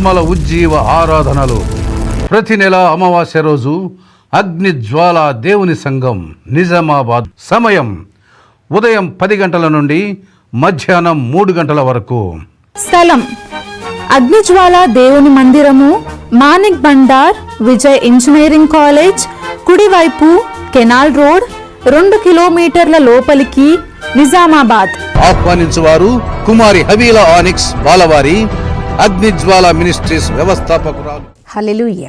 ఆత్మల ఉజ్జీవ ఆరాధనలు. ప్రతి నెల అమావాస్య రోజు అగ్ని జ్వాల దేవుని సంఘం నిజామాబాద్. సమయం ఉదయం పది గంటల నుండి మధ్యాహ్నం మూడు గంటల వరకు. స్థలం అగ్నిజ్వాల దేవుని మందిరము మానిక్ బండార్ విజయ్ ఇంజనీరింగ్ కాలేజ్ కుడివైపు కెనాల్ రోడ్ రెండు కిలోమీటర్ల లోపలికి నిజామాబాద్. ఆహ్వానించువారు కుమారి హవీల ఆనిక్స్ బాలవారి. అగ్నిజ్వాల మినిస్ట్రీస్ వ్యవస్థాపకురాలు. హల్లెలూయ.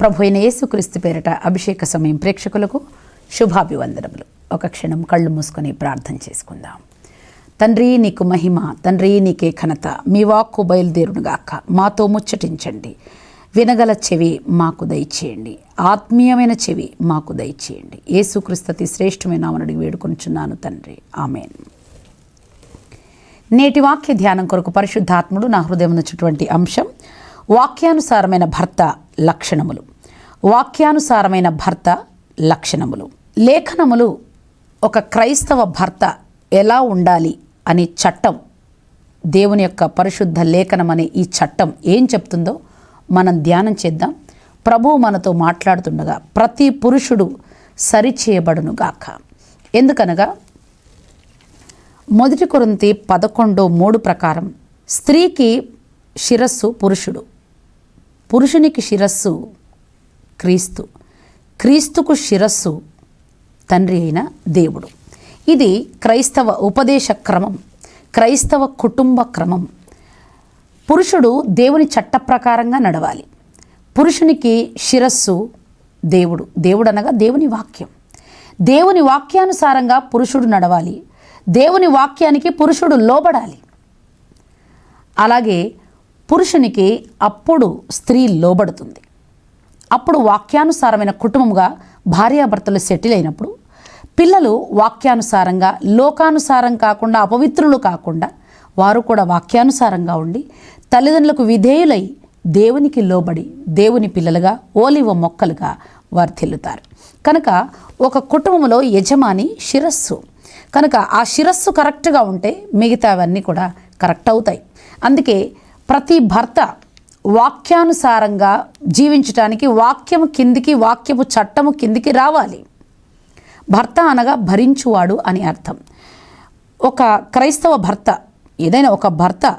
ప్రభు అయిన యేసుక్రీస్తు పేరిట అభిషేక సమయం ప్రేక్షకులకు శుభాభివందనములు. ఒక క్షణం కళ్ళు మూసుకొని ప్రార్థన చేసుకుందాం. తండ్రి నీకు మహిమ తండ్రి నీకే ఘనత మీ వాక్కు బయలుదేరునుగాక. మాతో ముచ్చటించండి. వినగల చెవి మాకు దయచేయండి. ఆత్మీయమైన చెవి మాకు దయచేయండి. యేసుక్రీస్తు అతి శ్రేష్టమైన నామనుడికి వేడుకొనిచున్నాను తండ్రి. ఆమెన్. నేటి వాక్య ధ్యానం కొరకు పరిశుద్ధాత్ముడు నా హృదయం ఉన్నటువంటి అంశం వాక్యానుసారమైన భర్త లక్షణములు. వాక్యానుసారమైన భర్త లక్షణములు. లేఖనములు ఒక క్రైస్తవ భర్త ఎలా ఉండాలి అనే చట్టం దేవుని యొక్క పరిశుద్ధ లేఖనం అనే ఈ చట్టం ఏం చెప్తుందో మనం ధ్యానం చేద్దాం. ప్రభువు మనతో మాట్లాడుతుండగా ప్రతి పురుషుడు సరిచేయబడునుగాక ఎందుకనగా మొదటి కొరింతి పదకొండు మూడు ప్రకారం. స్త్రీకి శిరస్సు పురుషుడు. పురుషునికి శిరస్సు క్రీస్తు. క్రీస్తుకు శిరస్సు తండ్రి అయిన దేవుడు. ఇది క్రైస్తవ ఉపదేశ క్రమం. క్రైస్తవ కుటుంబ క్రమం. పురుషుడు దేవుని చట్ట ప్రకారంగా నడవాలి. పురుషునికి శిరస్సు దేవుడు. దేవుడు అనగా దేవుని వాక్యం. దేవుని వాక్యానుసారంగా పురుషుడు నడవాలి. దేవుని వాక్యానికి పురుషుడు లోబడాలి. అలాగే పురుషునికి అప్పుడు స్త్రీ లోబడుతుంది. అప్పుడు వాక్యానుసారమైన కుటుంబంగా భార్యాభర్తలు సెటిల్ అయినప్పుడు పిల్లలు వాక్యానుసారంగా లోకానుసారం కాకుండా అపవిత్రులు కాకుండా వారు కూడా వాక్యానుసారంగా ఉండి తల్లిదండ్రులకు విధేయులై దేవునికి లోబడి దేవుని పిల్లలుగా ఓలివ మొక్కలుగా వర్ధిల్లుతారు. కనుక ఒక కుటుంబంలో యజమాని శిరస్సు కనుక ఆ శిరస్సు కరెక్ట్గా ఉంటే మిగతావన్నీ కూడా కరెక్ట్ అవుతాయి. అందుకే ప్రతి భర్త వాక్యానుసారంగా జీవించటానికి వాక్యము కిందికి వాక్యము చట్టము కిందికి రావాలి. భర్త అనగా భరించువాడు అని అర్థం. ఒక క్రైస్తవ భర్త ఏదైనా ఒక భర్త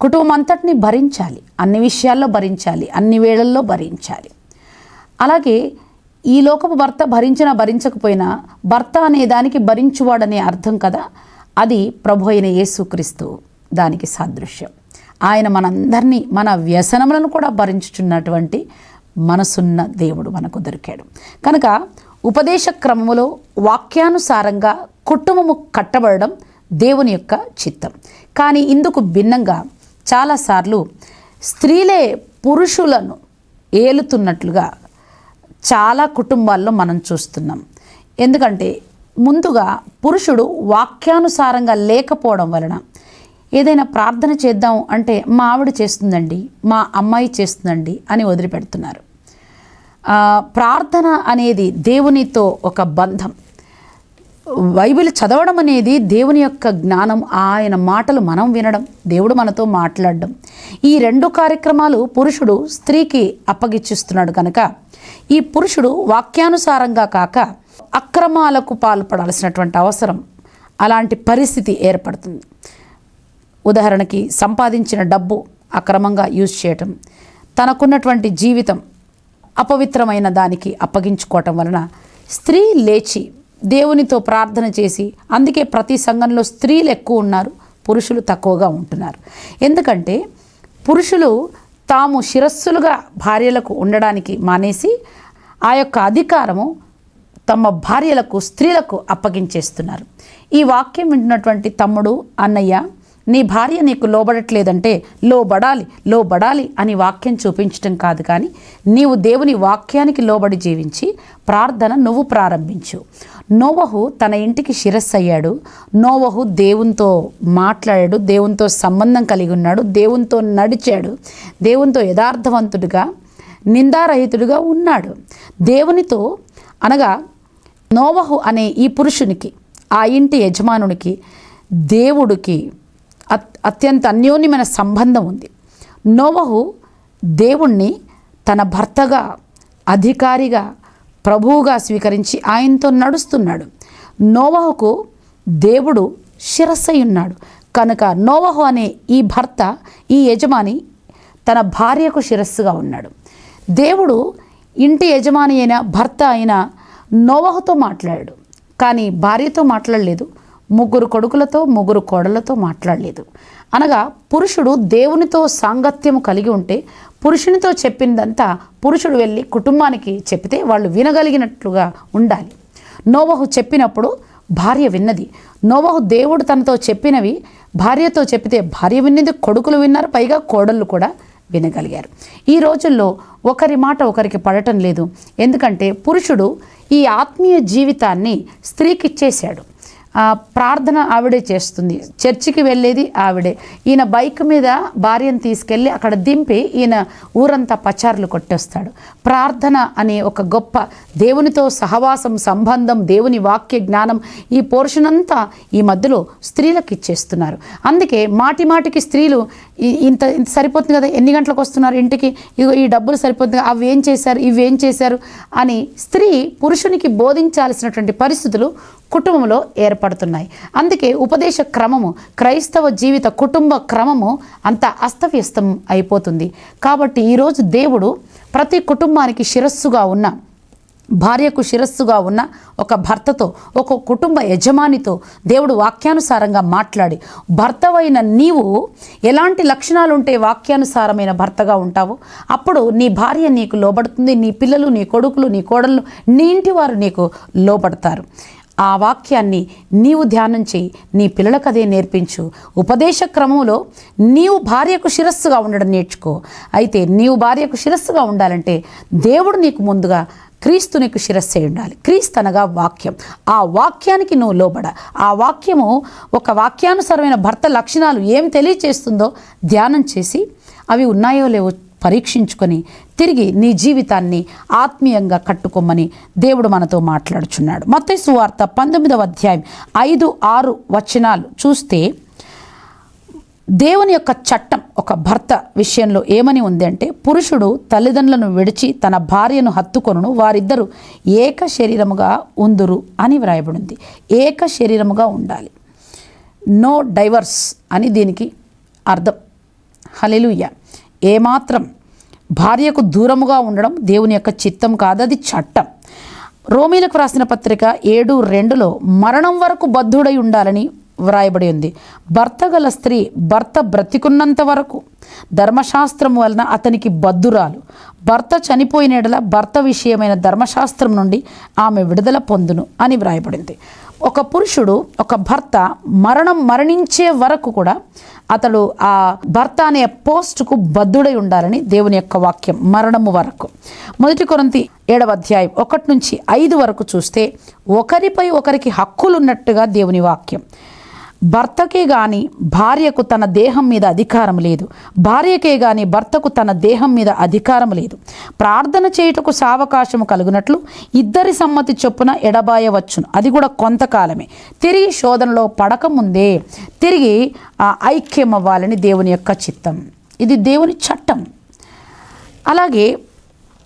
కుటుంబం అంతటిని భరించాలి. అన్ని విషయాల్లో భరించాలి అన్ని వేళల్లో భరించాలి. అలాగే ఈ లోకపు భర్త భరించినా భరించకపోయినా భర్త అనే దానికి భరించువాడనే అర్థం కదా? అది ప్రభు అయిన యేసుక్రీస్తు దానికి సాదృశ్యం. ఆయన మనందరినీ మన వ్యసనములను కూడా భరించుచున్నటువంటి మనసున్న దేవుడు మనకు దొరికాడు. కనుక ఉపదేశ క్రమములో వాక్యానుసారంగా కుటుంబము కట్టబడడం దేవుని యొక్క చిత్తం. కానీ ఇందుకు భిన్నంగా చాలాసార్లు స్త్రీలే పురుషులను ఏలుతున్నట్లుగా చాలా కుటుంబాల్లో మనం చూస్తున్నాం. ఎందుకంటే ముందుగా పురుషుడు వాక్యానుసారంగా లేకపోవడం వలన ఏదైనా ప్రార్థన చేద్దాం అంటే మా ఆవిడ చేస్తుందండి మా అమ్మాయి చేస్తుందండి అని వదిలిపెడుతున్నారు. ప్రార్థన అనేది దేవునితో ఒక బంధం. బైబిల్ చదవడం అనేది దేవుని యొక్క జ్ఞానం ఆయన మాటలు మనం వినడం దేవుడు మనతో మాట్లాడడం. ఈ రెండు కార్యక్రమాలు పురుషుడు స్త్రీకి అప్పగిచ్చిస్తున్నాడు కనుక ఈ పురుషుడు వాక్యానుసారంగా కాక అక్రమాలకు పాల్పడాల్సినటువంటి అవసరం అలాంటి పరిస్థితి ఏర్పడుతుంది. ఉదాహరణకి సంపాదించిన డబ్బు అక్రమంగా యూజ్ చేయటం తనకున్నటువంటి జీవితం అపవిత్రమైన దానికి అప్పగించుకోవటం వలన స్త్రీ లేచి దేవునితో ప్రార్థన చేసి అందుకే ప్రతి సంఘంలో స్త్రీలు ఎక్కువ ఉన్నారు పురుషులు తక్కువగా ఉంటున్నారు. ఎందుకంటే పురుషులు తాము శిరస్సులుగా భార్యలకు ఉండడానికి మానేసి ఆ యొక్క అధికారము తమ భార్యలకు స్త్రీలకు అప్పగించేస్తున్నారు. ఈ వాక్యం వింటున్నటువంటి తమ్ముడు అన్నయ్య నీ భార్య నీకు లోబడట్లేదంటే లోబడాలి లోబడాలి అని వాక్యం చూపించటం కాదు కానీ నీవు దేవుని వాక్యానికి లోబడి జీవించి ప్రార్థన నువ్వు ప్రారంభించు. నోవహు తన ఇంటికి శిరస్సు అయ్యాడు నోవహు దేవునితో మాట్లాడాడు. దేవునితో సంబంధం కలిగి ఉన్నాడు. దేవునితో నడిచాడు. దేవునితో యథార్థవంతుడిగా నిందారహితుడిగా ఉన్నాడు. దేవునితో అనగా నోవహు అనే ఈ పురుషునికి ఆ ఇంటి యజమానునికి దేవుడికి అత్- అత్యంత అన్యోన్యమైన సంబంధం ఉంది. నోవహు దేవుణ్ణి తన భర్తగా అధికారిగా ప్రభువుగా స్వీకరించి ఆయనతో నడుస్తున్నాడు. నోవహుకు దేవుడు శిరస్సై ఉన్నాడు కనుక నోవహు అనే ఈ భర్త ఈ యజమాని తన భార్యకు శిరస్సుగా ఉన్నాడు. దేవుడు ఇంటి యజమాని అయిన భర్త అయిన నోవహుతో మాట్లాడాడు. కానీ భార్యతో మాట్లాడలేదు. ముగ్గురు కొడుకులతో ముగ్గురు కోడలతో మాట్లాడలేదు. అనగా పురుషుడు దేవునితో సాంగత్యము కలిగి ఉంటే పురుషునితో చెప్పిందంతా పురుషుడు వెళ్ళి కుటుంబానికి చెప్తే వాళ్ళు వినగలిగినట్లుగా ఉండాలి. నోవహు చెప్పినప్పుడు భార్య విన్నది. నోవహు దేవుడు తనతో చెప్పినవి భార్యతో చెప్పితే భార్య విన్నది కొడుకులు విన్నారు పైగా కోడళ్ళు కూడా వినగలిగారు. ఈ రోజుల్లో ఒకరి మాట ఒకరికి పడటం లేదు. ఎందుకంటే పురుషుడు ఈ ఆత్మీయ జీవితాన్ని స్త్రీకిచ్చేశాడు ప్రార్థన ఆవిడే చేస్తుంది. చర్చికి వెళ్ళేది ఆవిడే. ఈయన బైక్ మీద భార్యను తీసుకెళ్ళి అక్కడ దింపి ఈయన ఊరంతా పచారులు కొట్టేస్తాడు. ప్రార్థన అనే ఒక గొప్ప దేవునితో సహవాసం సంబంధం దేవుని వాక్య జ్ఞానం ఈ పోర్షన్ అంతా ఈ మధ్యలో స్త్రీలకు ఇచ్చేస్తున్నారు. అందుకే మాటి మాటికి స్త్రీలు ఇంత ఇంత సరిపోతుంది కదా ఎన్ని గంటలకు వస్తున్నారు ఇంటికి? ఇగో ఈ డబ్బులు సరిపోతుంది అవి ఏం చేశారు ఇవి ఏం చేశారు అని స్త్రీ పురుషునికి బోధించాల్సినటువంటి పరిస్థితులు కుటుంబంలో ఏర్పడుతున్నాయి. అందుకే ఉపదేశ క్రమము క్రైస్తవ జీవిత కుటుంబ క్రమము అంత అస్తవ్యస్తం అయిపోతుంది. కాబట్టి ఈరోజు దేవుడు ప్రతి కుటుంబానికి శిరస్సుగా ఉన్న భార్యకు శిరస్సుగా ఉన్న ఒక భర్తతో ఒక కుటుంబ యజమానితో దేవుడు వాక్యానుసారంగా మాట్లాడి భర్తవైన నీవు ఎలాంటి లక్షణాలు ఉంటే వాక్యానుసారమైన భర్తగా ఉంటావు? అప్పుడు నీ భార్య నీకు లోబడుతుంది నీ పిల్లలు నీ కొడుకులు నీ కోడళ్ళు నీ ఇంటి వారు నీకు లోబడతారు. ఆ వాక్యాన్ని నీవు ధ్యానం చేయి. నీ పిల్లలకు అదే నేర్పించు. ఉపదేశ క్రమంలో నీవు భార్యకు శిరస్సుగా ఉండడం నేర్చుకో. అయితే నీవు భార్యకు శిరస్సుగా ఉండాలంటే దేవుడు నీకు ముందుగా క్రీస్తు నీకు శిరస్సు ఉండాలి. క్రీస్తు అనగా వాక్యం. ఆ వాక్యానికి నువ్వు లోబడ. ఆ వాక్యము ఒక వాక్యానుసరమైన భర్త లక్షణాలు ఏం తెలియచేస్తుందో ధ్యానం చేసి అవి ఉన్నాయో లేవో పరీక్షించుకొని తిరిగి నీ జీవితాన్ని ఆత్మీయంగా కట్టుకోమని దేవుడు మనతో మాట్లాడుచున్నాడు. మత్తయి సువార్త పంతొమ్మిదవ అధ్యాయం ఐదు ఆరు వచనాలు చూస్తే దేవుని యొక్క చట్టం ఒక భర్త విషయంలో ఏమని ఉంది అంటే పురుషుడు తల్లిదండ్రులను విడిచి తన భార్యను హత్తుకొనును వారిద్దరూ ఏక శరీరముగా ఉందురు అని వ్రాయబడింది. ఏక శరీరముగా ఉండాలి. నో డైవర్స్ అని దీనికి అర్థం. హలెలుయ్యా ఏమాత్రం భార్యకు దూరముగా ఉండడం దేవుని యొక్క చిత్తం కాదు అది చట్టం. రోమీలకు రాసిన పత్రిక ఏడు రెండులో మరణం వరకు బద్ధుడై ఉండాలని వ్రాయబడి ఉంది. భర్త గల స్త్రీ భర్త బ్రతికున్నంత వరకు ధర్మశాస్త్రం వలన అతనికి బద్ధురాలు. భర్త చనిపోయిన భర్త విషయమైన ధర్మశాస్త్రం నుండి ఆమె విడుదల పొందును అని వ్రాయబడింది. ఒక పురుషుడు ఒక భర్త మరణం మరణించే వరకు కూడా అతడు ఆ భర్త అనే పోస్టుకు బద్ధుడై ఉండాలని దేవుని యొక్క వాక్యం మరణము వరకు. మొదటి కొరంతి ఏడవ అధ్యాయం ఒకటి నుంచి ఐదు వరకు చూస్తే ఒకరిపై ఒకరికి హక్కులున్నట్టుగా దేవుని వాక్యం. భర్తకే గాని భార్యకు తన దేహం మీద అధికారం లేదు. భార్యకే గాని భర్తకు తన దేహం మీద అధికారం లేదు. ప్రార్థన చేయుటకు సావకాశము కలుగునట్లు ఇద్దరి సమ్మతి చొప్పున ఎడబాయవచ్చును. అది కూడా కొంతకాలమే. తిరిగి శోధనలో పడకముందే తిరిగి ఆ, ఐక్యం అవ్వాలని దేవుని యొక్క చిత్తం. ఇది దేవుని చట్టం. అలాగే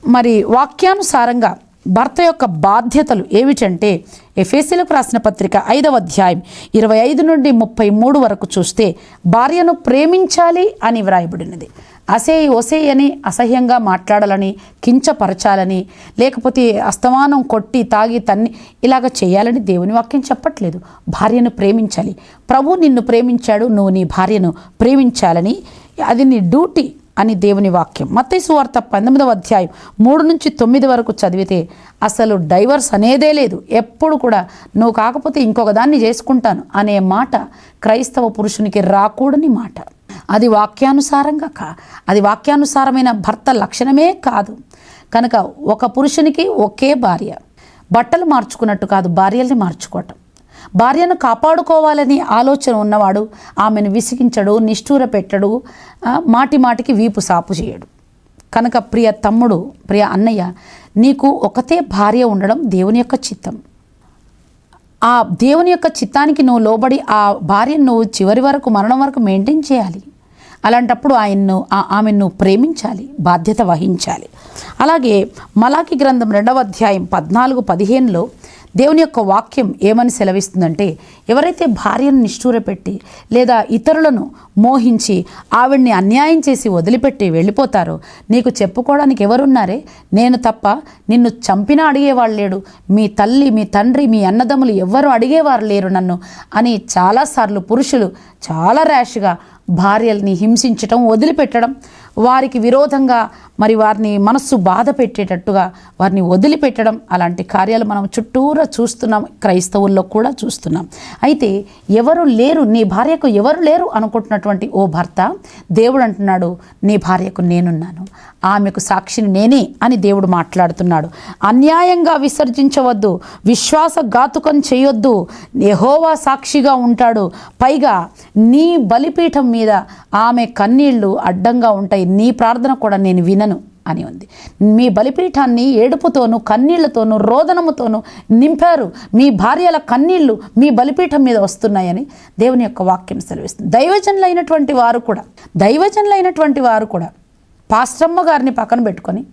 మరి వాక్యానుసారంగా భర్త యొక్క బాధ్యతలు ఏమిటంటే ఎఫేసీలకు రాసిన పత్రిక ఐదవ అధ్యాయం ఇరవై ఐదు నుండి ముప్పై మూడు వరకు చూస్తే భార్యను ప్రేమించాలి అని వ్రాయబడినది. అసే ఒసే అని అసహ్యంగా మాట్లాడాలని కించపరచాలని లేకపోతే అస్తమానం కొట్టి తాగి తన్ని ఇలాగ చేయాలని దేవుని వాక్యం చెప్పట్లేదు. భార్యను ప్రేమించాలి. ప్రభు నిన్ను ప్రేమించాడు నువ్వు నీ భార్యను ప్రేమించాలని అది నీ డ్యూటీ. అని దేవుని వాక్యం. మత్తయి వార్త పంతొమ్మిదవ అధ్యాయం మూడు నుంచి తొమ్మిది వరకు చదివితే అసలు డైవర్స్ అనేదే లేదు. ఎప్పుడు కూడా నువ్వు కాకపోతే ఇంకొక దాన్ని చేసుకుంటాను అనే మాట క్రైస్తవ పురుషునికి రాకూడని మాట. అది వాక్యానుసారంగా కా అది వాక్యానుసారమైన భర్త లక్షణమే కాదు. కనుక ఒక పురుషునికి ఒకే భార్య. బట్టలు మార్చుకున్నట్టు కాదు భార్యల్ని మార్చుకోవటం. భార్యను కాపాడుకోవాలని ఆలోచన ఉన్నవాడు ఆమెను విసిగించడు నిష్ఠూర పెట్టడు మాటి మాటికి వీపు సాపు చేయడు. కనుక ప్రియ తమ్ముడు ప్రియ అన్నయ్య నీకు ఒకతే భార్య ఉండడం దేవుని యొక్క చిత్తం. ఆ దేవుని యొక్క చిత్తానికి నువ్వు లోబడి ఆ భార్యను నువ్వు చివరి వరకు మరణం వరకు మెయింటైన్ చేయాలి. అలాంటప్పుడు ఆయన్ను ఆ- ఆమెను ప్రేమించాలి బాధ్యత వహించాలి. అలాగే మలాకి గ్రంథం రెండవ అధ్యాయం పద్నాలుగు పదిహేనులో దేవుని యొక్క వాక్యం ఏమని సెలవిస్తుందంటే ఎవరైతే భార్యను నిష్ఠూరపెట్టి లేదా ఇతరులను మోహించి ఆవిడ్ని అన్యాయం చేసి వదిలిపెట్టి వెళ్ళిపోతారో నీకు చెప్పుకోవడానికి ఎవరున్నారే? నేను తప్ప నిన్ను చంపినా అడిగేవాళ్ళు లేడు. మీ తల్లి మీ తండ్రి మీ అన్నదమ్ములు ఎవ్వరు అడిగేవారు లేరు నన్ను అని చాలాసార్లు పురుషులు చాలా ర్యాష్గా భార్యల్ని హింసించటం వదిలిపెట్టడం వారికి విరోధంగా మరి వారిని మనస్సు బాధ పెట్టేటట్టుగా వారిని వదిలిపెట్టడం అలాంటి కార్యాలు మనం చుట్టూరా చూస్తున్నాం క్రైస్తవుల్లో కూడా చూస్తున్నాం. అయితే ఎవరు లేరు నీ భార్యకు ఎవరు లేరు అనుకుంటున్నటువంటి ఓ భర్త దేవుడు అంటున్నాడు నీ భార్యకు నేనున్నాను ఆమెకు సాక్షిని నేనే అని దేవుడు మాట్లాడుతున్నాడు. అన్యాయంగా విసర్జించవద్దు విశ్వాసఘాతుకం చేయొద్దు ఎహోవా సాక్షిగా ఉంటాడు. పైగా నీ బలిపీఠం మీద ఆమె కన్నీళ్ళు అడ్డంగా ఉంటాయి. నీ ప్రార్థన కూడా నేను వినను అని ఉంది. మీ బలిపీఠాన్ని ఏడుపుతోనూ కన్నీళ్ళతోనూ రోదనముతోనూ నింపారు. మీ భార్యల కన్నీళ్ళు మీ బలిపీఠం మీద వస్తున్నాయని దేవుని యొక్క వాక్యం సెలవిస్తుంది. దైవజనులైనటువంటి వారు కూడా దైవజనులైనటువంటి వారు కూడా పాస్టమ్మ గారిని పక్కన పెట్టుకొని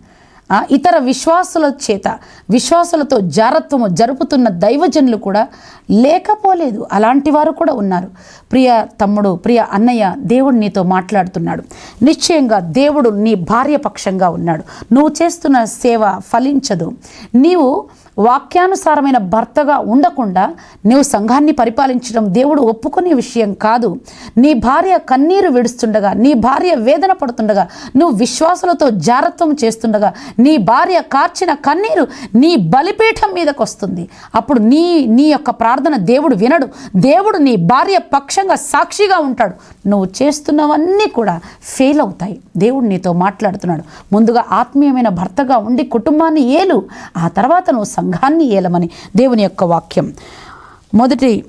ఇతర విశ్వాసుల చేత విశ్వాసులతో జారత్వము జరుపుతున్న దైవజనులు కూడా లేకపోలేదు. అలాంటి వారు కూడా ఉన్నారు. ప్రియ తమ్ముడు ప్రియ అన్నయ్య దేవుడు నీతో మాట్లాడుతున్నాడు. నిశ్చయంగా దేవుడు నీ భార్య పక్షంగా ఉన్నాడు. నువ్వు చేస్తున్న సేవ ఫలించదు. నీవు వాక్యానుసారమైన భర్తగా ఉండకుండా నీవు సంఘాన్ని పరిపాలించడం దేవుడు ఒప్పుకునే విషయం కాదు. నీ భార్య కన్నీరు విడుస్తుండగా నీ భార్య వేదన పడుతుండగా నువ్వు విశ్వాసులతో జారత్వం చేస్తుండగా నీ భార్య కార్చిన కన్నీరు నీ బలిపీఠం మీదకు వస్తుంది అప్పుడు నీ నీ యొక్క ప్రార్థన దేవుడు వినడు. దేవుడు నీ భార్య పక్షంగా సాక్షిగా ఉంటాడు. నువ్వు చేస్తున్నవన్నీ కూడా ఫెయిల్ అవుతాయి. దేవుడు నీతో మాట్లాడుతున్నాడు. ముందుగా ఆత్మీయమైన భర్తగా ఉండి కుటుంబాన్ని ఏలు. ఆ తర్వాత నువ్వు సంఘాన్ని ఏలమని దేవుని యొక్క వాక్యం. మొదటి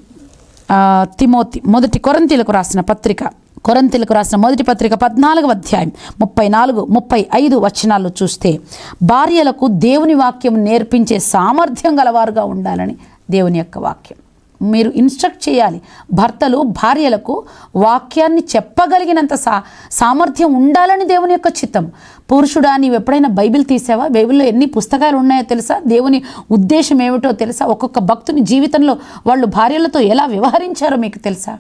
తిమోతి మొదటి కొరంతీలకు రాసిన పత్రిక కొరంతీలకు రాసిన మొదటి పత్రిక పద్నాలుగవ అధ్యాయం ముప్పై నాలుగు ముప్పై ఐదు వచనాలు చూస్తే భార్యలకు దేవుని వాక్యం నేర్పించే సామర్థ్యం గలవారుగా ఉండాలని దేవుని యొక్క వాక్యం. మీరు ఇన్స్ట్రక్ట్ చేయాలి. భర్తలు భార్యలకు వాక్యాన్ని చెప్పగలిగినంత సా సామర్థ్యం ఉండాలని దేవుని యొక్క చిత్తం. పురుషుడా నీవు ఎప్పుడైనా బైబిల్ తీసావా? బైబిల్లో ఎన్ని పుస్తకాలు ఉన్నాయో తెలుసా? దేవుని ఉద్దేశం ఏమిటో తెలుసా? ఒక్కొక్క భక్తుని జీవితంలో వాళ్ళు భార్యలతో ఎలా వ్యవహరించారో మీకు తెలుసా?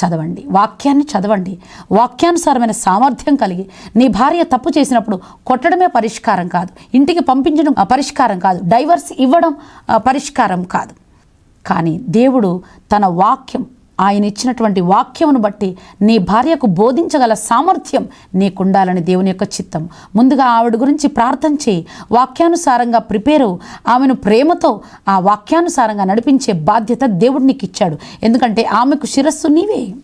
చదవండి. వాక్యాన్ని చదవండి. వాక్యానుసారమైన సామర్థ్యం కలిగి నీ భార్య తప్పు చేసినప్పుడు కొట్టడమే పరిష్కారం కాదు. ఇంటికి పంపించడం పరిష్కారం కాదు. డైవర్స్ ఇవ్వడం పరిష్కారం కాదు. కానీ దేవుడు తన వాక్యం ఆయన ఇచ్చినటువంటి వాక్యమును బట్టి నీ భార్యకు బోధించగల సామర్థ్యం నీకుండాలని దేవుని యొక్క చిత్తం. ముందుగా ఆవిడ గురించి ప్రార్థన చేయి. వాక్యానుసారంగా ప్రిపేరు. ఆమెను ప్రేమతో ఆ వాక్యానుసారంగా నడిపించే బాధ్యత దేవుడు నీకు ఇచ్చాడు ఎందుకంటే ఆమెకు శిరస్సు నీవే.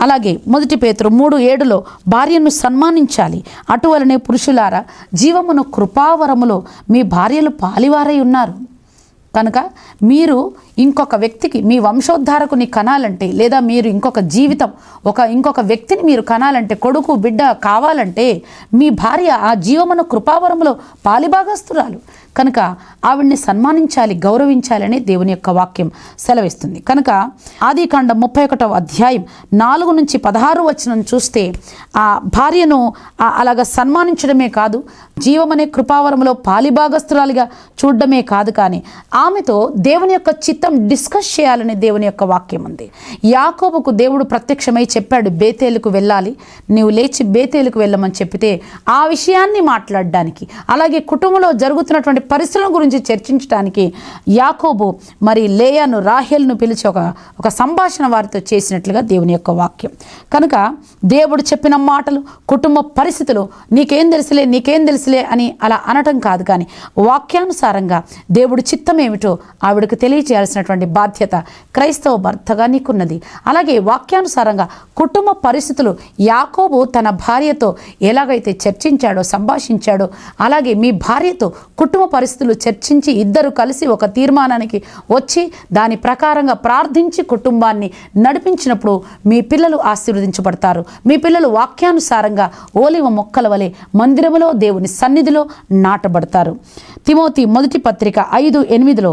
అలాగే మొదటి పేతురు మూడు ఏడులో భార్యను సన్మానించాలి. అటువలనే పురుషులారా జీవమును కృపావరములో మీ భార్యలు పాలివారై ఉన్నారు. కనుక మీరు ఇంకొక వ్యక్తికి మీ వంశోద్ధారకుని కనాలంటే లేదా మీరు ఇంకొక జీవితం ఒక ఇంకొక వ్యక్తిని మీరు కనాలంటే కొడుకు బిడ్డ కావాలంటే మీ భార్య ఆ జీవమును కృపావరములో పాలిభాగస్తురాలు కనుక ఆవిడ్ని సన్మానించాలి గౌరవించాలని దేవుని యొక్క వాక్యం సెలవిస్తుంది. కనుక ఆది కాండం ముప్పై ఒకటవ అధ్యాయం నాలుగు నుంచి పదహారు వచ్చిన చూస్తే ఆ భార్యను అలాగ సన్మానించడమే కాదు జీవమనే కృపావరంలో పాలిభాగస్తురాలిగా చూడడమే కాదు కానీ ఆమెతో దేవుని యొక్క చిత్తం డిస్కస్ చేయాలని దేవుని యొక్క వాక్యం ఉంది. యాకోబుకు దేవుడు ప్రత్యక్షమై చెప్పాడు బేతేలుకు వెళ్ళాలి నీవు లేచి బేతేలుకు వెళ్ళమని చెప్పితే ఆ విషయాన్ని మాట్లాడడానికి. అలాగే కుటుంబంలో జరుగుతున్నటువంటి పరిస్థితుల గురించి చర్చించడానికి యాకోబు మరి లేయాను రాహేల్ను పిలిచి ఒక ఒక సంభాషణ వారితో చేసినట్లుగా దేవుని యొక్క వాక్యం. కనుక దేవుడు చెప్పిన మాటలు కుటుంబ పరిస్థితులు నీకేం తెలుసులే నీకేం తెలుసులే అని అలా అనటం కాదు కానీ వాక్యానుసారంగా దేవుడు చిత్తం ఏమిటో ఆవిడకు తెలియజేయాల్సినటువంటి బాధ్యత క్రైస్తవ భర్తగా నీకున్నది. అలాగే వాక్యానుసారంగా కుటుంబ పరిస్థితులు యాకోబు తన భార్యతో ఎలాగైతే చర్చించాడో సంభాషించాడో అలాగే మీ భార్యతో కుటుంబ పరిస్థితులు చర్చించి ఇద్దరు కలిసి ఒక తీర్మానానికి వచ్చి దాని ప్రకారంగా ప్రార్థించి కుటుంబాన్ని నడిపించినప్పుడు మీ పిల్లలు ఆశీర్వదించబడతారు. మీ పిల్లలు వాక్యానుసారంగా ఓలివ మొక్కల వలె మందిరములో దేవుని సన్నిధిలో నాటబడతారు. తిమోతి మొదటి పత్రిక ఐదు ఎనిమిదిలో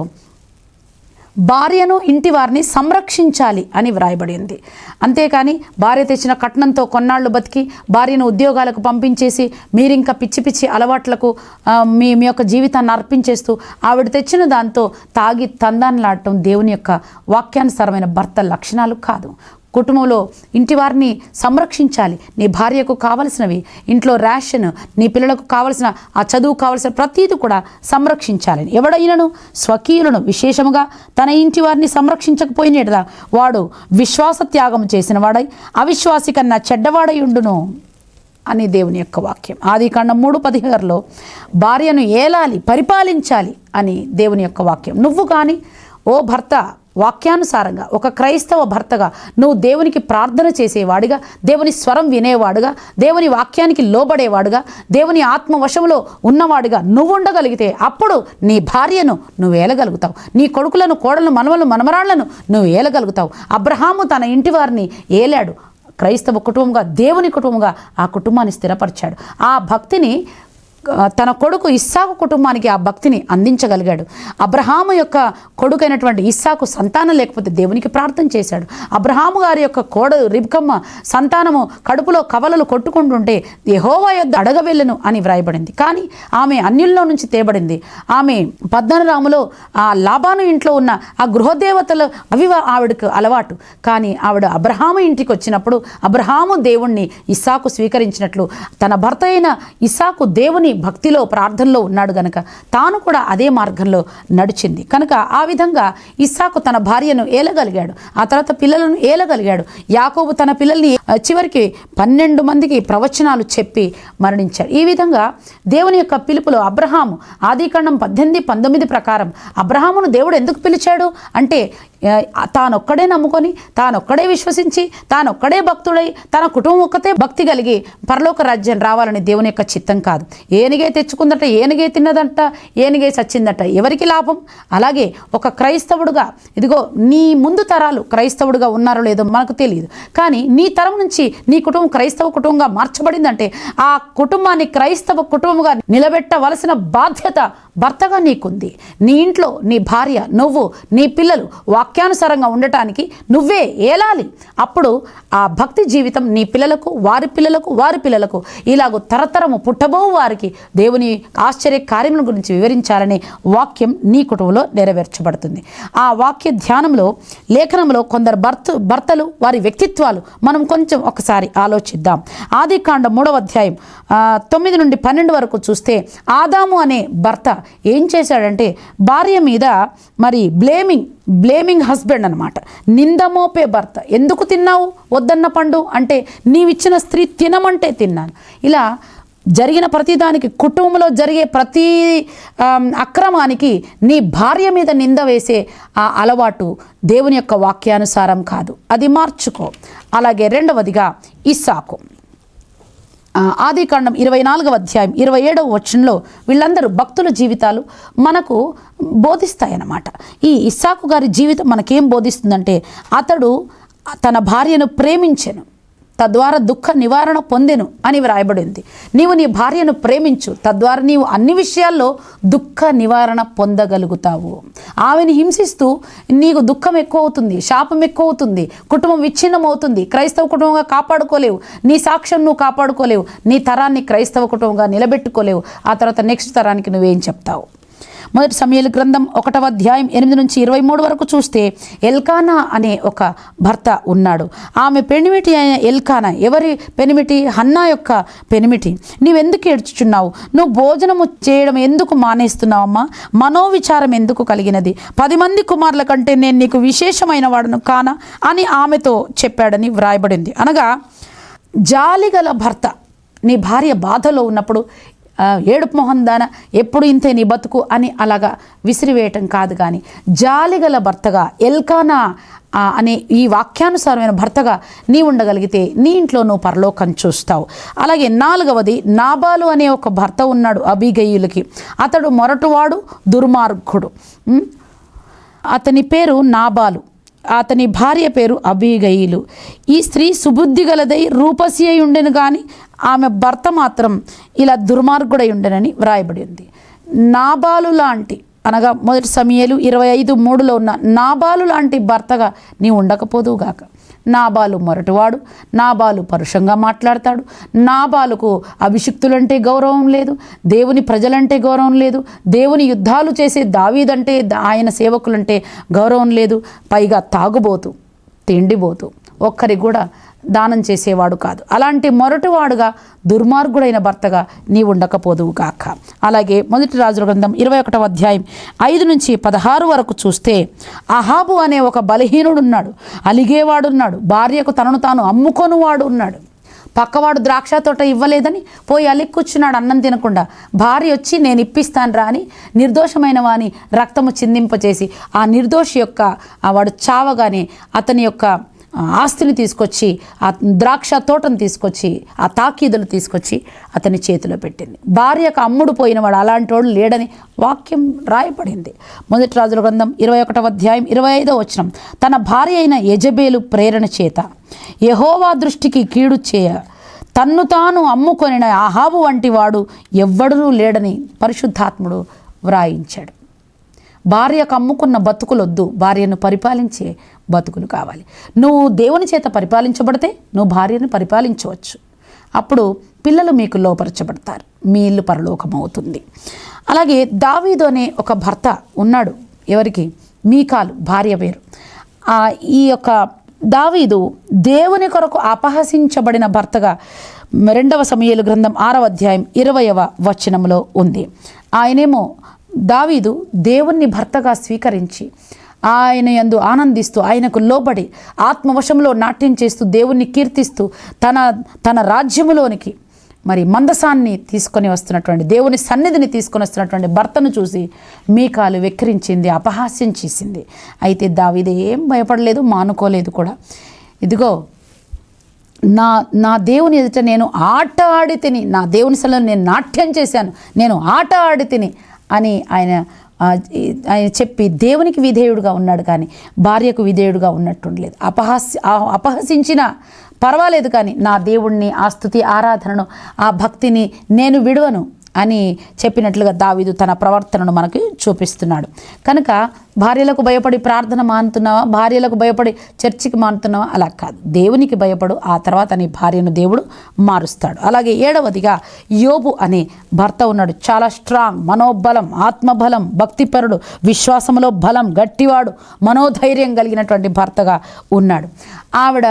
భార్యను ఇంటి వారిని సంరక్షించాలి అని వ్రాయబడింది. అంతేకాని భార్య తెచ్చిన కట్నంతో కొన్నాళ్ళు బతికి భార్యను ఉద్యోగాలకు పంపించేసి మీరింకా పిచ్చి పిచ్చి అలవాట్లకు మీ మీ యొక్క జీవితాన్ని అర్పించేస్తూ ఆవిడ తెచ్చిన దాంతో తాగి తందాన్లాడటం దేవుని యొక్క వాక్యానుసారమైన భర్త లక్షణాలు కాదు. కుటుంబంలో ఇంటి వారిని సంరక్షించాలి. నీ భార్యకు కావలసినవి ఇంట్లో రేషన్ నీ పిల్లలకు కావలసిన ఆ చదువు కావలసిన ప్రతీది కూడా సంరక్షించాలని ఎవడైనను స్వకీయులను విశేషముగా తన ఇంటి వారిని సంరక్షించకపోయినట్లా వాడు విశ్వాస త్యాగం చేసిన వాడై అవిశ్వాసి కన్నా చెడ్డవాడై ఉండును అని దేవుని యొక్క వాక్యం. ఆది కాండం మూడు పదిహేరులో భార్యను ఏలాలి పరిపాలించాలి అని దేవుని యొక్క వాక్యం. నువ్వు కానీ ఓ భర్త వాక్యానుసారంగా ఒక క్రైస్తవ భర్తగా నువ్వు దేవునికి ప్రార్థన చేసేవాడిగా దేవుని స్వరం వినేవాడుగా దేవుని వాక్యానికి లోబడేవాడుగా దేవుని ఆత్మవశంలో ఉన్నవాడుగా నువ్వు ఉండగలిగితే అప్పుడు నీ భార్యను నువ్వు ఏలగలుగుతావు. నీ కొడుకులను కోడలను మనవలను మనమరాళ్ళను నువ్వు ఏలగలుగుతావు. అబ్రహాము తన ఇంటి వారిని ఏలాడు. క్రైస్తవ కుటుంబంగా దేవుని కుటుంబంగా ఆ కుటుంబాన్ని స్థిరపరిచాడు. ఆ భక్తిని తన కొడుకు ఇస్సాకు కుటుంబానికి ఆ భక్తిని అందించగలిగాడు. అబ్రహాము యొక్క కొడుకైనటువంటి ఇస్సాకు సంతానం లేకపోతే దేవునికి ప్రార్థన చేశాడు. అబ్రహాము గారి యొక్క కోడలు రిబ్కమ్మ సంతానము కడుపులో కవలలు కొట్టుకుంటుంటే యెహోవా యొద్ద అడగవెళ్ళను అని వ్రాయబడింది. కానీ ఆమె అన్యుల్లో నుంచి తేబడింది. ఆమె పద్మనరాములో ఆ లాభాను ఇంట్లో ఉన్న ఆ గృహదేవతలు అవి ఆవిడకు అలవాటు. కానీ ఆవిడ అబ్రహాము ఇంటికి వచ్చినప్పుడు అబ్రహాము దేవుణ్ణి ఇస్సాకు స్వీకరించినట్లు తన భర్త అయిన ఇస్సాకు దేవుని భక్తిలో ప్రార్థనలో ఉన్నాడు గనక తాను కూడా అదే మార్గంలో నడిచింది. కనుక ఆ విధంగా ఇస్సాకు తన భార్యను ఏలగలిగాడు. ఆ తర్వాత పిల్లలను ఏలగలిగాడు. యాకోబు తన పిల్లల్ని చివరికి పన్నెండు మందికి ప్రవచనాలు చెప్పి మరణించాడు. ఈ విధంగా దేవుని యొక్క పిలుపులో అబ్రహాము ఆదికాండం పద్దెనిమిది పంతొమ్మిది ప్రకారం అబ్రహామును దేవుడు ఎందుకు పిలిచాడు? అంటే తానొక్కడే నమ్ముకొని తానొక్కడే విశ్వసించి తానొక్కడే భక్తుడై తన కుటుంబం ఒక్కతే భక్తి కలిగి పరలోక రాజ్యం రావాలని దేవుని యొక్క చిత్తం కాదు. ఏనిగే తెచ్చుకుందట ఏనిగే తిన్నదంట ఏనిగే చచ్చిందట ఎవరికి లాభం? అలాగే ఒక క్రైస్తవుడుగా ఇదిగో నీ ముందు తరాలు క్రైస్తవుడుగా ఉన్నారో లేదో మనకు తెలియదు కానీ నీ తరం నుంచి నీ కుటుంబం క్రైస్తవ కుటుంబంగా మార్చబడిందంటే ఆ కుటుంబాన్ని క్రైస్తవ కుటుంబంగా నిలబెట్టవలసిన బాధ్యత భర్తగా నీకుంది. నీ ఇంట్లో నీ భార్య నువ్వు నీ పిల్లలు వాక్ వాక్యానుసారంగా ఉండటానికి నువ్వే ఏలాలి. అప్పుడు ఆ భక్తి జీవితం నీ పిల్లలకు వారి పిల్లలకు వారి పిల్లలకు ఇలాగ తరతరము పుట్టబో వారికి దేవుని ఆశ్చర్య కార్యముల గురించి వివరించాలనే వాక్యం నీ కుటుంబంలో నెరవేర్చబడుతుంది. ఆ వాక్య ధ్యానంలో లేఖనంలో కొందరు భర్త భర్తలు వారి వ్యక్తిత్వాలు మనం కొంచెం ఒకసారి ఆలోచిద్దాం. ఆది కాండ మూడవ అధ్యాయం తొమ్మిది నుండి పన్నెండు వరకు చూస్తే ఆదాము అనే భర్త ఏం చేశాడంటే భార్య మీద మరి బ్లేమింగ్ బ్లేమింగ్ హస్బెండ్ అనమాట నిందమోపే భర్త. ఎందుకు తిన్నావు? వద్దన్న పండు అంటే నీవిచ్చిన స్త్రీ తినమంటే తిన్నాను. ఇలా జరిగిన ప్రతిదానికి కుటుంబంలో జరిగే ప్రతి అక్రమానికి నీ భార్య మీద నింద వేసే ఆ అలవాటు దేవుని యొక్క వాక్యానుసారం కాదు. అది మార్చుకో. అలాగే రెండవదిగా ఇస్సాకు. ఆదికాండం ఇరవై నాలుగవ అధ్యాయం ఇరవై ఏడవ వచనంలో వీళ్ళందరూ భక్తుల జీవితాలు మనకు బోధిస్తాయన్నమాట. ఈ ఇస్సాకు గారి జీవితం మనకేం బోధిస్తుందంటే అతడు తన భార్యను ప్రేమించెను. తద్వారా దుఃఖ నివారణ పొందెను అని వ్రాయబడింది. నీవు నీ భార్యను ప్రేమించు. తద్వారా నీవు అన్ని విషయాల్లో దుఃఖ నివారణ పొందగలుగుతావు. ఆమెను హింసిస్తూ నీకు దుఃఖం ఎక్కువ అవుతుంది శాపం ఎక్కువ అవుతుంది కుటుంబం విచ్ఛిన్నం అవుతుంది క్రైస్తవ కుటుంబంగా కాపాడుకోలేవు నీ సాక్ష్యం నువ్వు కాపాడుకోలేవు నీ తరాన్ని క్రైస్తవ కుటుంబంగా నిలబెట్టుకోలేవు. ఆ తర్వాత నెక్స్ట్ తరానికి నువ్వేం చెప్తావు? మొదటి సమయాల గ్రంథం ఒకటవ అధ్యాయం ఎనిమిది నుంచి ఇరవై మూడు వరకు చూస్తే ఎల్కానా అనే ఒక భర్త ఉన్నాడు. ఆమె పెనిమిటి అయిన ఎల్కానా ఎవరి పెనిమిటి? హన్నా యొక్క పెనిమిటి. నీవెందుకు ఏడ్చుచున్నావు? నువ్వు భోజనము చేయడం ఎందుకు మానేస్తున్నావమ్మా? మనోవిచారం ఎందుకు కలిగినది? పది మంది కుమారుల కంటే నేను నీకు విశేషమైన వాడను కానా? అని ఆమెతో చెప్పాడని వ్రాయబడింది. అనగా జాలిగల భర్త నీ భార్య బాధలో ఉన్నప్పుడు ఏడుపు మొహం దాన ఎప్పుడు ఇంతే నీ బతుకు అని అలాగా విసిరివేయటం కాదు కానీ జాలిగల భర్తగా ఎల్కానా అనే ఈ వాక్యానుసారమైన భర్తగా నీ ఉండగలిగితే నీ ఇంట్లో నువ్వు పరలోకం చూస్తావు. అలాగే నాలుగవది నాబాలు అనే ఒక భర్త ఉన్నాడు అభిగయులకి అతడు మొరటువాడు దుర్మార్గుడు. అతని పేరు నాబాలు. అతని భార్య పేరు అబీగయిలు ఈ స్త్రీ సుబుద్ధి గలదై రూపసి అయి ఉండెను కానీ ఆమె భర్త మాత్రం ఇలా దుర్మార్గుడై ఉండెనని వ్రాయబడి ఉంది నాబాలు లాంటి అనగా మొదటి సమయాలు ఇరవై ఐదు మూడులో ఉన్న నాబాలు లాంటి భర్తగా నీ ఉండకపోదువుగాక నాబాలు మొరటివాడు నాబాలు పరుషంగా మాట్లాడతాడు. నాబాలుకు అభిషిక్తులంటే గౌరవం లేదు దేవుని ప్రజలంటే గౌరవం లేదు దేవుని యుద్ధాలు చేసే దావీదంటే ఆయన సేవకులంటే గౌరవం లేదు పైగా తాగుబోతు తిండిబోతు. ఒక్కరికి కూడా దానం చేసేవాడు కాదు. అలాంటి మొరటివాడుగా దుర్మార్గుడైన భర్తగా నీ ఉండకపోదువు కాక అలాగే మొదటి రాజుల గ్రంథం ఇరవై ఒకటవ అధ్యాయం ఐదు నుంచి పదహారు వరకు చూస్తే అహాబు అనే ఒక బలహీనుడున్నాడు అలిగేవాడున్నాడు భార్యకు తనను తాను అమ్ముకొనువాడు ఉన్నాడు పక్కవాడు ద్రాక్ష తోట ఇవ్వలేదని పోయి అలిగి కూర్చున్నాడు అన్నం తినకుండా భార్య వచ్చి నేను ఇప్పిస్తాను రా అని నిర్దోషమైన వాని రక్తము చిందింపచేసి ఆ నిర్దోషి యొక్క ఆ వాడు చావగానే అతని యొక్క ఆస్తిని తీసుకొచ్చి ఆ ద్రాక్ష తోటను తీసుకొచ్చి ఆ తాకీదులు తీసుకొచ్చి అతని చేతిలో పెట్టింది. భార్యకు అమ్ముడు పోయినవాడు అలాంటి వాడు లేడని వాక్యం రాయబడింది. మొదటి రాజుల గ్రంథం ఇరవై ఒకటవ అధ్యాయం ఇరవై ఐదో వచనం. తన భార్య అయిన యజబేలు ప్రేరణ చేత యహోవా దృష్టికి కీడు చేయ తన్ను తాను అమ్ముకొనిన ఆహాబు వంటి వాడు ఎవ్వడూ లేడని పరిశుద్ధాత్ముడు వ్రాయించాడు. భార్యకు అమ్ముకున్న బతుకులొద్దు భార్యను పరిపాలించే బతుకులు కావాలి. నువ్వు దేవుని చేత పరిపాలించబడితే నువ్వు భార్యను పరిపాలించవచ్చు. అప్పుడు పిల్లలు మీకు లోపరచబడతారు. మీ ఇల్లు పరలోకం అవుతుంది అలాగే దావీదు అనే ఒక భర్త ఉన్నాడు. ఎవరికి? మీకాలు భార్య పేరు ఈ యొక్క దావీదు దేవుని కొరకు అపహసించబడిన భర్తగా రెండవ సమయలు గ్రంథం ఆరవ అధ్యాయం ఇరవయవ వచనంలో ఉంది. ఆయనేమో దావీదు దేవుణ్ణి భర్తగా స్వీకరించి ఆయన యందు ఆనందిస్తూ ఆయనకు లోబడి ఆత్మవశంలో నాట్యం చేస్తూ దేవుణ్ణి కీర్తిస్తూ తన తన రాజ్యములోనికి మరి మందసాన్ని తీసుకొని వస్తున్నటువంటి దేవుని సన్నిధిని తీసుకొని వస్తున్నటువంటి భర్తను చూసి మీకాలు వెక్కిరించింది అపహాస్యం చేసింది. అయితే దావీదు ఏం భయపడలేదు మానుకోలేదు కూడా. ఇదిగో నా నా దేవుని ఎదుట నేను ఆట ఆడి తిని నా దేవుని సలలో నేను నాట్యం చేశాను నేను ఆట ఆడి తిని అని ఆయన ఆయన చెప్పి దేవునికి విధేయుడుగా ఉన్నాడు కానీ భార్యకు విధేయుడుగా ఉన్నట్టుండలేదు. అపహాస్య అపహసించిన పర్వాలేదు కానీ నా దేవుణ్ణి ఆ స్థుతి ఆరాధనను ఆ భక్తిని నేను విడవను. అని చెప్పినట్లుగా దావిదు తన ప్రవర్తనను మనకి చూపిస్తున్నాడు. కనుక భార్యలకు భయపడి ప్రార్థన మానుతున్నావా? భార్యలకు భయపడి చర్చికి మానుతున్నావా? అలా కాదు. దేవునికి భయపడు ఆ తర్వాత నీ భార్యను దేవుడు మారుస్తాడు. అలాగే ఏడవదిగా యోబు అనే భర్త ఉన్నాడు. చాలా స్ట్రాంగ్ మనోబలం ఆత్మబలం భక్తిపరుడు విశ్వాసములో బలం గట్టివాడు మనోధైర్యం కలిగినటువంటి భర్తగా ఉన్నాడు. ఆవిడ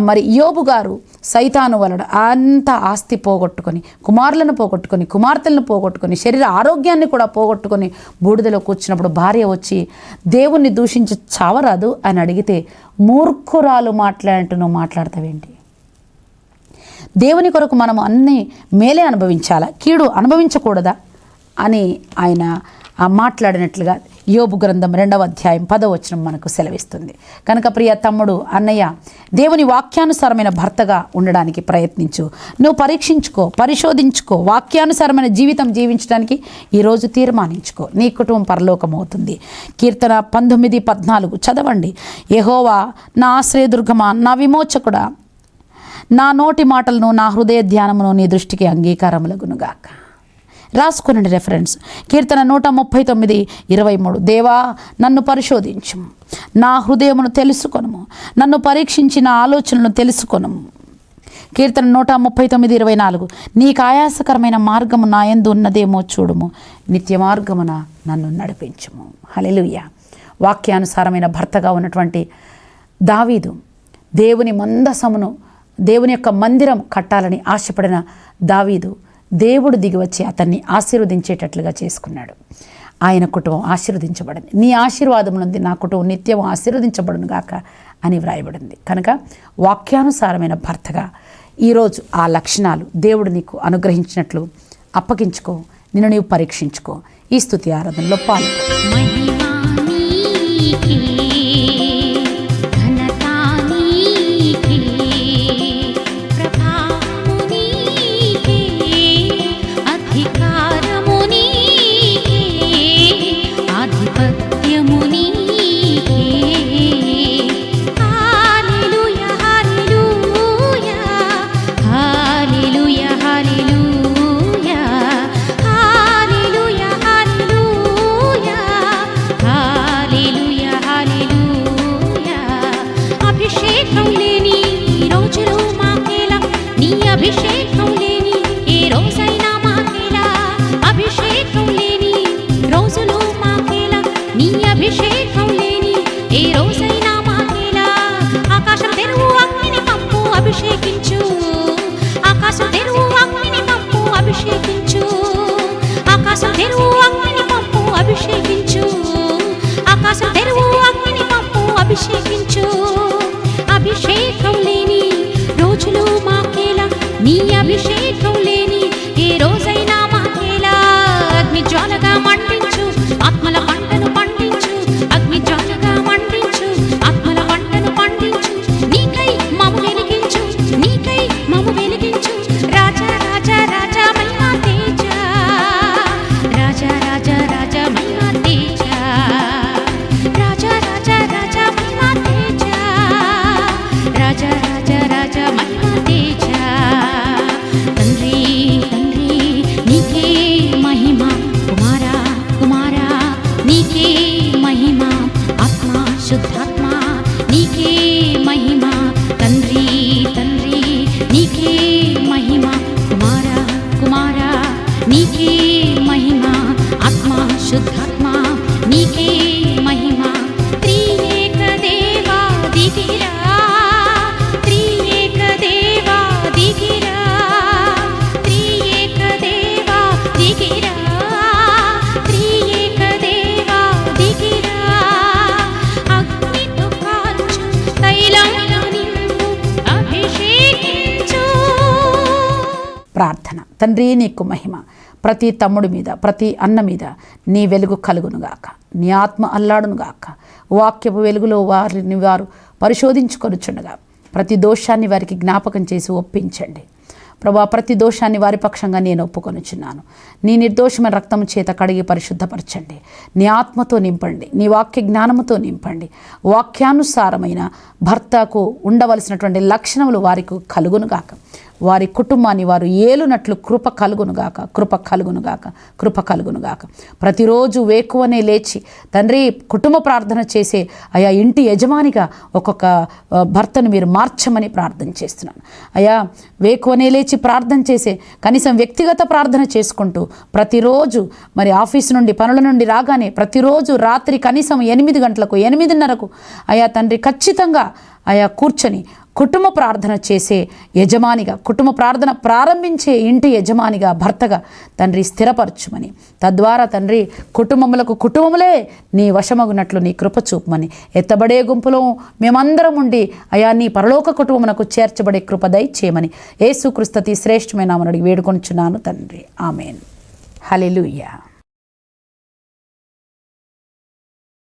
మరి యోబు గారు సైతాను వలన అంత ఆస్తి పోగొట్టుకొని కుమారులను పోగొట్టుకొని కుమార్తె కుమార్తెలను పోగొట్టుకొని శరీర ఆరోగ్యాన్ని కూడా పోగొట్టుకొని బూడిదలో కూర్చున్నప్పుడు భార్య వచ్చి దేవుణ్ణి దూషించి చావరాదు? అని అడిగితే మూర్ఖురాలు మాట్లాడినట్టు నువ్వు మాట్లాడతావేంటి? దేవుని కొరకు మనం అన్ని మేలే అనుభవించాలా? కీడు అనుభవించకూడదా? అని ఆయన మాట్లాడినట్లుగా యోబు గ్రంథం రెండవ అధ్యాయం పదవచనం మనకు సెలవిస్తుంది. కనుక ప్రియ తమ్ముడు అన్నయ్య దేవుని వాక్యానుసారమైన భర్తగా ఉండడానికి ప్రయత్నించు. నువ్వు పరీక్షించుకో పరిశోధించుకో వాక్యానుసారమైన జీవితం జీవించడానికి ఈరోజు తీర్మానించుకో. నీ కుటుంబం పరలోకం అవుతుంది కీర్తన పంతొమ్మిది పద్నాలుగు చదవండి. యహోవా నా ఆశ్రయదుర్గమా నా విమోచకుడా నా నోటి మాటలను నా హృదయ ధ్యానమును నీ దృష్టికి అంగీకారములగునుగాక. రాసుకునండి రెఫరెన్స్ కీర్తన నూట ముప్పై తొమ్మిది ఇరవై మూడు. దేవా నన్ను పరిశోధించు. నా హృదయమును తెలుసుకొనము. నన్ను పరీక్షించిన ఆలోచనను ఆలోచనలను కీర్తన నూట ముప్పై తొమ్మిది ఇరవై నాలుగు. నీకు ఆయాసకరమైన మార్గము నా ఎందు ఉన్నదేమో చూడుము. నిత్య మార్గమున నన్ను నడిపించుము. హలెలుయ్య వాక్యానుసారమైన భర్తగా ఉన్నటువంటి దావీదు దేవుని మందసమును దేవుని యొక్క మందిరం కట్టాలని ఆశపడిన దావీదు దేవుడు దిగివచ్చి అతన్ని ఆశీర్వదించేటట్లుగా చేసుకున్నాడు. ఆయన కుటుంబం ఆశీర్వదించబడింది. నీ ఆశీర్వాదం నుండి నా కుటుంబం నిత్యం ఆశీర్వదించబడును గాక అని వ్రాయబడింది. కనుక వాక్యానుసారమైన భర్తగా ఈరోజు ఆ లక్షణాలు దేవుడు నీకు అనుగ్రహించినట్లు అప్పగించుకో నిన్ను నీవు పరీక్షించుకో. ఈ స్థుతి ఆరాధనలో పాల్గొ తండ్రి నీకు మహిమ ప్రతి తమ్ముడి మీద ప్రతి అన్న మీద నీ వెలుగు కలుగునుగాక నీ ఆత్మ అల్లాడునుగాక వాక్యపు వెలుగులో వారిని వారు పరిశోధించుకొనుచుండగా ప్రతి దోషాన్ని వారికి జ్ఞాపకం చేసి ఒప్పించండి. ప్రభా ప్రతి దోషాన్ని వారి పక్షంగా నేను ఒప్పుకొనుచున్నాను. నీ నిర్దోషమైన రక్తము చేత కడిగి పరిశుద్ధపరచండి. నీ ఆత్మతో నింపండి. నీ వాక్య జ్ఞానముతో నింపండి. వాక్యానుసారమైన భర్తకు ఉండవలసినటువంటి లక్షణములు వారికి కలుగునుగాక వారి కుటుంబాన్ని వారు ఏలునట్లు కృప కలుగునుగాక కృప కలుగునుగాక కృప కలుగునుగాక ప్రతిరోజు వేకువనే లేచి తండ్రి కుటుంబ ప్రార్థన చేసే అయా ఇంటి యజమానిగా ఒక్కొక్క భర్తను మీరు మార్చమని ప్రార్థన చేస్తున్నాను. అయా వేకువనే లేచి ప్రార్థన చేసే కనీసం వ్యక్తిగత ప్రార్థన చేసుకుంటూ ప్రతిరోజు మరి ఆఫీస్ నుండి పనుల నుండి రాగానే ప్రతిరోజు రాత్రి కనీసం ఎనిమిది గంటలకు ఎనిమిదిన్నరకు అయా తండ్రి ఖచ్చితంగా ఆయా కూర్చొని కుటుంబ ప్రార్థన చేసే యజమానిగా కుటుంబ ప్రార్థన ప్రారంభించే ఇంటి యజమానిగా భర్తగా తండ్రి స్థిరపరచుమని. తద్వారా తండ్రి కుటుంబములకు కుటుంబములే నీ వశమగునట్లు నీ కృప చూపమని. ఎత్తబడే గుంపులో మేమందరం ఉండి అయా నీ పరలోక కుటుంబమునకు చేర్చబడే కృప దయచేయమని. యేసుక్రీస్తతి శ్రేష్టమైన నామనుడికి వేడుకొనిచున్నాను తండ్రి. ఆమెన్. హలెలుయ్యా